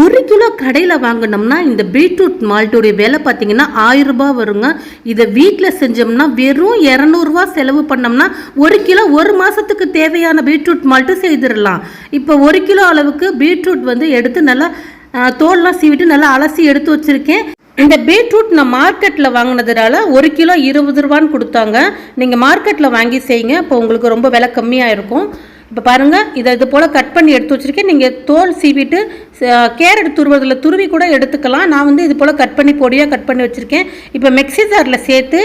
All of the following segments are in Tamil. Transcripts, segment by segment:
ஒரு கிலோ கடையில் வாங்கினோம்னா இந்த பீட்ரூட் மால்ட்டுடைய விலை பார்த்தீங்கன்னா ஆயிரம் ரூபாய் வருங்க. இதை வீட்டில் செஞ்சோம்னா வெறும் இரநூறுவா செலவு பண்ணோம்னா ஒரு கிலோ ஒரு மாதத்துக்கு தேவையான பீட்ரூட் மால்ட்டு செய்திடலாம். இப்போ ஒரு கிலோ அளவுக்கு பீட்ரூட் வந்து எடுத்து நல்லா தோல்லாம் சீவிட்டு நல்லா அலசி எடுத்து வச்சுருக்கேன். இந்த பீட்ரூட் நான் மார்க்கெட்டில் வாங்கினதுனால ஒரு கிலோ இருபது ரூபான்னு கொடுத்தாங்க. நீங்கள் மார்க்கெட்டில் வாங்கி செய்யுங்க. இப்போ உங்களுக்கு ரொம்ப விலை கம்மியாக இருக்கும். இப்போ பாருங்கள் இதை இது போல் கட் பண்ணி எடுத்து வச்சுருக்கேன். நீங்கள் தோல் சீவிட்டு கேரட் துருவதில் துருவி கூட எடுத்துக்கலாம். நான் வந்து இது போல் கட் பண்ணி பொடியாக கட் பண்ணி வச்சுருக்கேன். இப்போ மிக்சி ஜாரில் சேர்த்து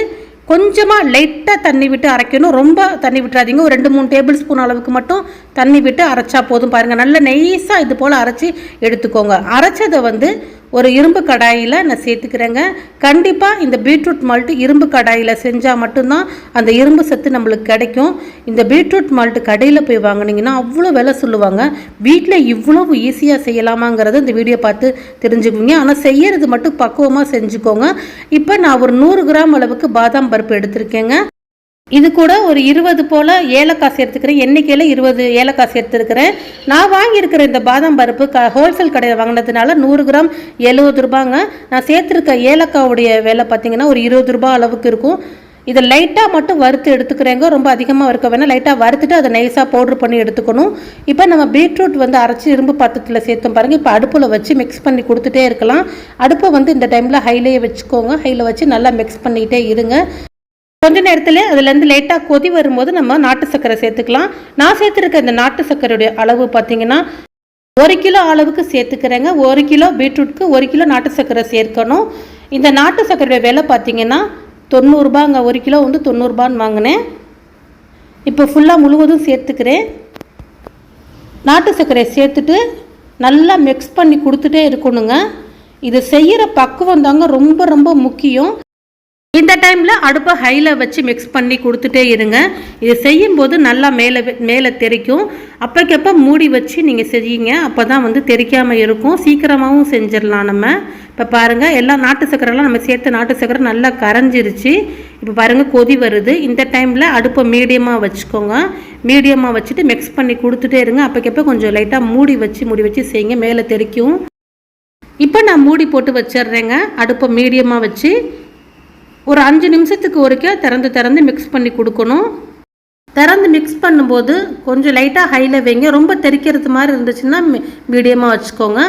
கொஞ்சமாக லைட்டாக தண்ணி விட்டு அரைக்கணும். ரொம்ப தண்ணி விட்டுறாதீங்க. ஒரு ரெண்டு மூணு டேபிள் ஸ்பூன் அளவுக்கு மட்டும் தண்ணி விட்டு அரைச்சா போதும். பாருங்கள் நல்ல நெய்ஸாக இது போல் அரைச்சி எடுத்துக்கோங்க. அரைச்சதை வந்து ஒரு இரும்பு கடாயில் நான் சேர்த்துக்கிறேங்க. கண்டிப்பாக இந்த பீட்ரூட் மால்ட்டு இரும்பு கடாயில் செஞ்சால் மட்டும்தான் அந்த இரும்பு சத்து நம்மளுக்கு கிடைக்கும். இந்த பீட்ரூட் மால்ட்டு கடையில் போய் வாங்கினீங்கன்னா அவ்வளோ விலை சொல்லுவாங்க. வீட்டில் இவ்வளவு ஈஸியாக செய்யலாமாங்கிறத இந்த வீடியோ பார்த்து தெரிஞ்சுக்குவீங்க. ஆனால் செய்யறது மட்டும் பக்குவமாக செஞ்சுக்கோங்க. இப்போ நான் ஒரு நூறு கிராம் அளவுக்கு பாதாம் பருப்பு எடுத்திருக்கேங்க. இது கூட ஒரு இருபது போல் ஏலக்காய் சேர்த்துக்கிறேன். எண்ணிக்கையில் இருபது ஏலக்காய் சேர்த்துருக்கிறேன். நான் வாங்கியிருக்கிற இந்த பாதாம் பருப்பு க ஹோல்சேல் கடையில் வாங்கினதுனால நூறு கிராம் எழுபது ரூபாங்க. நான் சேர்த்துருக்க ஏலக்காவுடைய விலை பார்த்தீங்கன்னா ஒரு இருபது ரூபா அளவுக்கு இருக்கும். இதை லைட்டாக மட்டும் வறுத்து எடுத்துக்கிறேங்க. ரொம்ப அதிகமாக வறுக்க வேணால் லைட்டாக வறுத்துட்டு அதை நைஸாக பவுட்ரு பண்ணி எடுத்துக்கணும். இப்போ நம்ம பீட்ரூட் வந்து அரைச்சி இரும்பு பாத்திரத்தில் சேர்த்தோம் பாருங்கள் இப்போ அடுப்பில் வச்சு மிக்ஸ் பண்ணி கொடுத்துட்டே இருக்கலாம். அடுப்பை வந்து இந்த டைமில் ஹைலேயே வச்சுக்கோங்க. ஹையில் வச்சு நல்லா மிக்ஸ் பண்ணிக்கிட்டே இருங்க. கொஞ்ச நேரத்தில் அதுலேருந்து லைட்டாக கொதி வரும்போது நம்ம நாட்டு சர்க்கரை சேர்த்துக்கலாம். நான் சேர்த்துருக்க இந்த நாட்டு சர்க்கரையுடைய அளவு பார்த்தீங்கன்னா ஒரு கிலோ அளவுக்கு சேர்த்துக்கிறேங்க. ஒரு கிலோ பீட்ரூட்க்கு ஒரு கிலோ நாட்டு சர்க்கரை சேர்க்கணும். இந்த நாட்டு சர்க்கரையுடைய விலை பார்த்தீங்கன்னா தொண்ணூறுபாங்க ஒரு கிலோ வந்து தொண்ணூறுபான்னு வாங்கினேன். இப்போ ஃபுல்லாக முழுவதும் சேர்த்துக்கிறேன். நாட்டு சர்க்கரையை சேர்த்துட்டு நல்லா மிக்ஸ் பண்ணி கொடுத்துட்டே இருக்கணுங்க. இது செய்கிற பக்குவம் தாங்க ரொம்ப ரொம்ப முக்கியம். இந்த டைமில் அடுப்பை ஹையில் வச்சு மிக்ஸ் பண்ணி கொடுத்துட்டே இருங்க. இது செய்யும்போது நல்லா மேலே மேலே தெறிக்கும் அப்போக்கப்போ மூடி வச்சு நீங்கள் செய்யுங்க. அப்போ தான் வந்து தெறிக்காமல் இருக்கும். சீக்கிரமாகவும் செஞ்சிடலாம் நம்ம. இப்போ பாருங்கள் எல்லா நாட்டு சக்கரெல்லாம் நம்ம சேர்த்து நாட்டு சக்கரை நல்லா கரைஞ்சிருச்சு. இப்போ பாருங்கள் கொதி வருது. இந்த டைமில் அடுப்பை மீடியமாக வச்சுக்கோங்க. மீடியமாக வச்சுட்டு மிக்ஸ் பண்ணி கொடுத்துட்டே இருங்க. அப்போக்கப்போ கொஞ்சம் லைட்டாக மூடி வச்சு மூடி வச்சு செய்யுங்க. மேலே தெறிக்கும் இப்போ நான் மூடி போட்டு வச்சிடுறேங்க. அடுப்பை மீடியமாக வச்சு ஒரு அஞ்சு நிமிஷத்துக்கு வரைக்கும் திறந்து திறந்து மிக்ஸ் பண்ணி கொடுக்கணும். திறந்து மிக்ஸ் பண்ணும்போது கொஞ்சம் லைட்டாக ஹையில் வைங்க. ரொம்ப தெறிக்கிறது மாதிரி இருந்துச்சுன்னா மீடியமாக வச்சுக்கோங்க.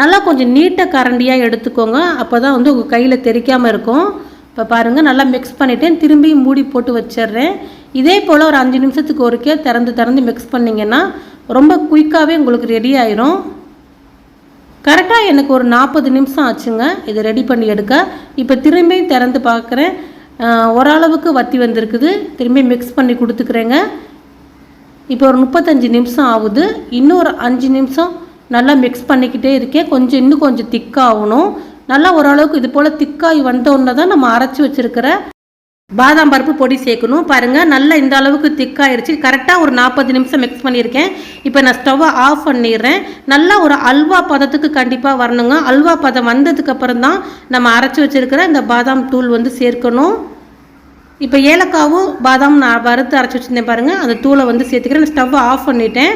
நல்லா கொஞ்சம் நீட்டாக கரண்டியாக எடுத்துக்கோங்க. அப்போ தான் வந்து உங்கள் கையில் தெறிக்காமல் இருக்கும். இப்போ பாருங்கள் நல்லா மிக்ஸ் பண்ணிவிட்டேன் திரும்பியும் மூடி போட்டு வச்சிடுறேன். இதே போல் ஒரு அஞ்சு நிமிஷத்துக்கு ஒருக்கே திறந்து திறந்து மிக்ஸ் பண்ணிங்கன்னா ரொம்ப குயிக்காகவே உங்களுக்கு ரெடி ஆயிரும். கரெக்டாக எனக்கு ஒரு நாற்பது நிமிஷம் ஆச்சுங்க. இதை ரெடி பண்ணி எடுக்க. இப்போ திரும்பியும் திறந்து பார்க்குறேன். ஓரளவுக்கு வத்தி வந்திருக்குது. திரும்பி மிக்ஸ் பண்ணி கொடுத்துக்கிறேங்க. இப்போ ஒரு முப்பத்தஞ்சு நிமிஷம் ஆகுது. இன்னும் ஒரு அஞ்சு நிமிஷம் நல்லா மிக்ஸ் பண்ணிக்கிட்டே இருக்கேன். கொஞ்சம் இன்னும் கொஞ்சம் திக்காகணும் நல்லா ஓரளவுக்கு இது போல் திக்காகி வந்தோடனே தான் நம்ம அரைச்சி வச்சுருக்கிற பாதாம் பருப்பு பொடி சேர்க்கணும். பாருங்கள் நல்லா இந்த அளவுக்கு திக்காயிருச்சு. கரெக்டாக ஒரு நாற்பது நிமிஷம் மிக்ஸ் பண்ணியிருக்கேன். இப்போ நான் ஸ்டவ்வை ஆஃப் பண்ணிடுறேன். நல்லா ஒரு அல்வா பதத்துக்கு கண்டிப்பாக வரணுங்க. அல்வா பதம் வந்ததுக்கப்புறம் தான் நம்ம அரைச்சி வச்சுருக்கிற இந்த பாதாம் தூள் வந்து சேர்க்கணும். இப்போ ஏலக்காவும் பாதாம் நான் வறுத்து அரைச்சி வச்சுருந்தேன் பாருங்கள் அந்த தூளை வந்து சேர்த்துக்கிறேன். நான் ஸ்டவ்வை ஆஃப் பண்ணிட்டேன்.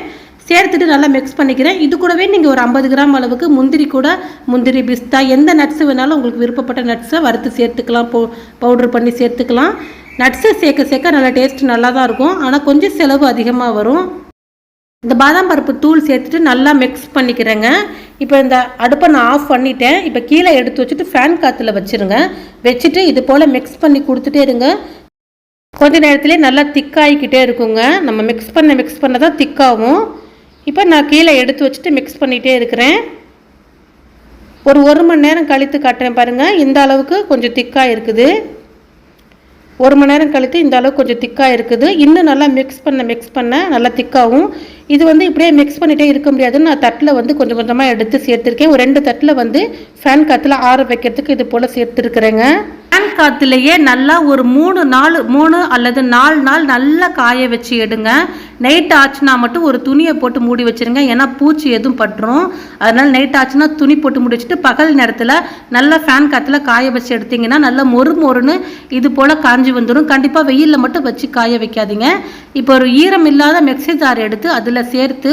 சேர்த்துட்டு நல்லா மிக்ஸ் பண்ணிக்கிறேன். இது கூடவே நீங்கள் ஒரு ஐம்பது கிராம் அளவுக்கு முந்திரி கூட முந்திரி பிஸ்தா எந்த நட்ஸு வேணாலும் உங்களுக்கு விருப்பப்பட்ட நட்ஸை வறுத்து சேர்த்துக்கலாம் பவு பவுடர் பண்ணி சேர்த்துக்கலாம். நட்ஸை சேர்க்க சேர்க்க நல்லா டேஸ்ட் நல்லா தான் இருக்கும். ஆனால் கொஞ்சம் செலவு அதிகமாக வரும். இந்த பாதாம் பருப்பு தூள் சேர்த்துட்டு நல்லா மிக்ஸ் பண்ணிக்கிறேங்க. இப்போ இந்த அடுப்பை நான் ஆஃப் பண்ணிட்டேன். இப்போ கீழே எடுத்து வச்சுட்டு ஃபேன் காற்றுல வச்சுருங்க. வச்சுட்டு இது போல் மிக்ஸ் பண்ணி கொடுத்துட்டே இருங்க. கொஞ்ச நேரத்துலேயே நல்லா திக்காகிக்கிட்டே இருக்குங்க. நம்ம மிக்ஸ் பண்ண மிக்ஸ் பண்ண தான் திக்காகும் இப்போ நான் கீழே எடுத்து வச்சுட்டு மிக்ஸ் பண்ணிகிட்டே இருக்கிறேன். ஒரு ஒரு மணி நேரம் கழித்து காட்டுறேன் பாருங்கள் இந்த அளவுக்கு கொஞ்சம் திக்காக இருக்குது. ஒரு மணி நேரம் கழித்து இந்த அளவுக்கு கொஞ்சம் திக்காக இருக்குது. இன்னும் நல்லா மிக்ஸ் பண்ண மிக்ஸ் பண்ண நல்லா திக்காகவும் இது வந்து இப்படியே மிக்ஸ் பண்ணிகிட்டே இருக்க முடியாதுன்னு நான் தட்டில் வந்து கொஞ்சம் கொஞ்சமாக எடுத்து சேர்த்துருக்கேன். ஒரு ரெண்டு தட்டில் வந்து ஃபேன் காற்றுல ஆற வைக்கிறதுக்கு இது போல் சேர்த்துருக்குறேங்க. ஃபேன் காற்றுலையே நல்லா ஒரு மூணு நாள் மூணு அல்லது நாலு நாள் நல்லா காய வச்சு எடுங்க. நைட் ஆச்சுன்னா மட்டும் ஒரு துணியை போட்டு மூடி வச்சிருங்க. ஏன்னா பூச்சி எதுவும் பட்டுரும். அதனால் நைட் ஆச்சுன்னா துணி போட்டு மூடி வச்சுட்டு பகல் நேரத்தில் நல்லா ஃபேன் காற்றுல காய வச்சு எடுத்தீங்கன்னா நல்லா மொறு மொறுன்னு இது போல் காஞ்சி வந்துடும் கண்டிப்பாக வெயிலில் மட்டும் வச்சு காய வைக்காதீங்க. இப்போ ஒரு ஈரம் இல்லாத மிக்ஸி ஜார் எடுத்து அதில் சேர்த்து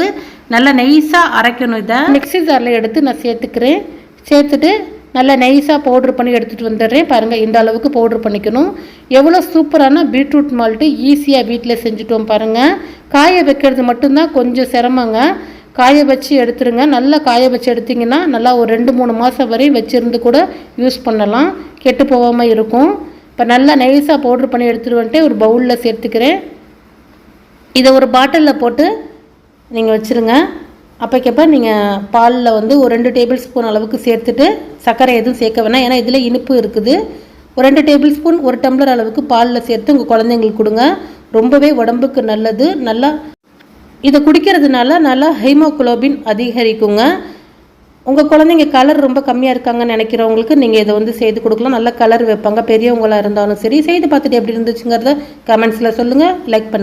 நல்லா நைஸாக அரைக்கணும் இதை. மிக்ஸி ஜாரில் எடுத்து நான் சேர்த்துக்கிறேன். சேர்த்துட்டு நல்லா நைஸாக பவுட்ரு பண்ணி எடுத்துகிட்டு வந்துடுறேன். பாருங்கள் இந்த அளவுக்கு பவுட்ரு பண்ணிக்கணும். எவ்வளோ சூப்பரான பீட்ரூட் மால்ட்டு ஈஸியாக வீட்டில் செஞ்சுட்டோம் பாருங்கள் காய வைக்கிறது மட்டும்தான் கொஞ்சம் சிரமங்க. காய வச்சு எடுத்துருங்க. நல்லா காய வச்சு எடுத்திங்கன்னா நல்லா ஒரு ரெண்டு மூணு மாதம் வரையும் வச்சுருந்து கூட யூஸ் பண்ணலாம். கெட்டு போகாமல் இருக்கும். இப்போ நல்லா நைஸாக பவுட்ரு பண்ணி எடுத்துகிட்டு வந்துட்டு ஒரு பவுலில் சேர்த்துக்கிறேன். இதை ஒரு பாட்டிலில் போட்டு நீங்கள் வச்சுருங்க. அப்போக்கப்போ நீங்கள் பாலில் வந்து ஒரு ரெண்டு டேபிள் ஸ்பூன் அளவுக்கு சேர்த்துட்டு சர்க்கரை எதுவும் சேர்க்க வேணாம். ஏன்னா இதில் இனிப்பு இருக்குது. ஒரு ரெண்டு டேபிள் ஸ்பூன் ஒரு டம்ளர் அளவுக்கு பாலில் சேர்த்து உங்கள் குழந்தைங்களுக்கு கொடுங்க. ரொம்பவே உடம்புக்கு நல்லது. நல்லா இதை குடிக்கிறதுனால நல்லா ஹீமோகுளோபின் அதிகரிக்குங்க. உங்கள் குழந்தைங்க கலர் ரொம்ப கம்மியாக இருக்காங்கன்னு நினைக்கிறவங்களுக்கு நீங்கள் இதை வந்து செய்து கொடுக்கலாம். நல்ல கலர் வைப்பாங்க. பெரியவங்களாக இருந்தாலும் சரி. செய்து பார்த்துட்டு எப்படி இருந்துச்சுங்கிறத கமெண்ட்ஸில் சொல்லுங்கள் லைக் பண்ணுங்கள்